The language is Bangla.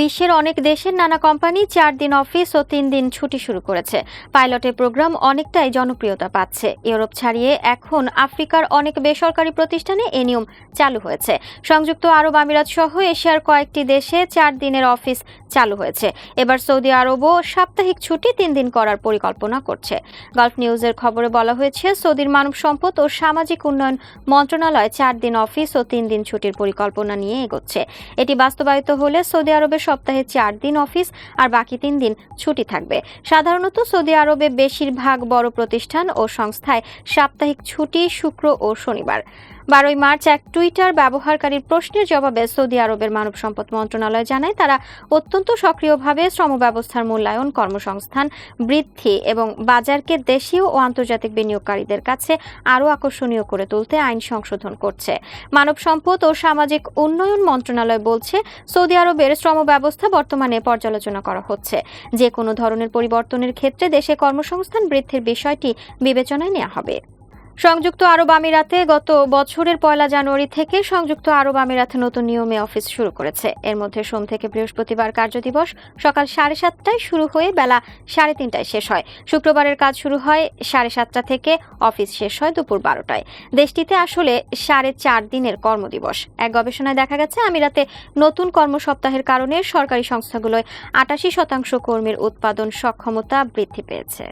বিশ্বের অনেক দেশের নানা কোম্পানি চার দিন অফিস ও তিন দিন ছুটি শুরু করেছে। পাইলটের প্রোগ্রাম অনেকটাই জনপ্রিয়তা পাচ্ছে। ইউরোপ ছাড়িয়ে এখন আফ্রিকার অনেক বেসরকারি প্রতিষ্ঠানে এ নিয়ম চালু হয়েছে। সংযুক্ত আরব আমিরাত সহ এশিয়ার কয়েকটি দেশে চার দিনের অফিস চালু হয়েছে। এবার সৌদি আরবও সাপ্তাহিক ছুটি তিন দিন করার পরিকল্পনা করছে। গালফ নিউজের খবরে বলা হয়েছে, সৌদির মানব সম্পদ ও সামাজিক উন্নয়ন মন্ত্রণালয় চার দিন অফিস ও তিন দিন ছুটির পরিকল্পনা নিয়ে এগোচ্ছে। এটি বাস্তবায়িত হলে সৌদি আরবে সপ্তাহে চার দিন অফিস আর বাকি তিন দিন ছুটি থাকবে। সাধারণত সৌদি আরবে বেশিরভাগ বড় প্রতিষ্ঠান ও সংস্থায় সাপ্তাহিক ছুটি শুক্র ও শনিবার। বারোই মার্চ এক টুইটার ব্যবহারকারীর প্রশ্নের জবাবে সৌদি আরবের মানব সম্পদ মন্ত্রণালয় জানায়, তারা অত্যন্ত সক্রিয়ভাবে শ্রম ব্যবস্থার মূল্যায়ন, কর্মসংস্থান বৃদ্ধি এবং বাজারকে দেশীয় ও আন্তর্জাতিক বিনিয়োগকারীদের কাছে আরও আকর্ষণীয় করে তুলতে আইন সংশোধন করছে। মানব সম্পদ ও সামাজিক উন্নয়ন মন্ত্রণালয় বলছে, সৌদি আরবের শ্রম ব্যবস্থা বর্তমানে পর্যালোচনা করা হচ্ছে। যে কোনো ধরনের পরিবর্তনের ক্ষেত্রে দেশে কর্মসংস্থান বৃদ্ধির বিষয়টি বিবেচনায় নেওয়া হবে। সংযুক্ত আরব আমিরাতে গত বছরের পয়লা জানুয়ারি থেকে সংযুক্ত আরব আমিরাতে নতুন নিয়মে অফিস শুরু করেছে। এর মধ্যে সোম থেকে বৃহস্পতিবার কার্যদিবস সকাল সাড়ে সাতটায় শুরু হয়ে বেলা সাড়ে তিনটায় শেষ হয়। শুক্রবারের কাজ শুরু হয় সাড়ে সাতটা থেকে অফিস শেষ হয় দুপুর বারোটায়। দেশটিতে আসলে সাড়ে চার দিনের কর্মদিবস। এক গবেষণায় দেখা গেছে, আমিরাতে নতুন কর্মসপ্তাহের কারণে সরকারি সংস্থাগুলোয় আটাশি শতাংশ কর্মীর উৎপাদন সক্ষমতা বৃদ্ধি পেয়েছে।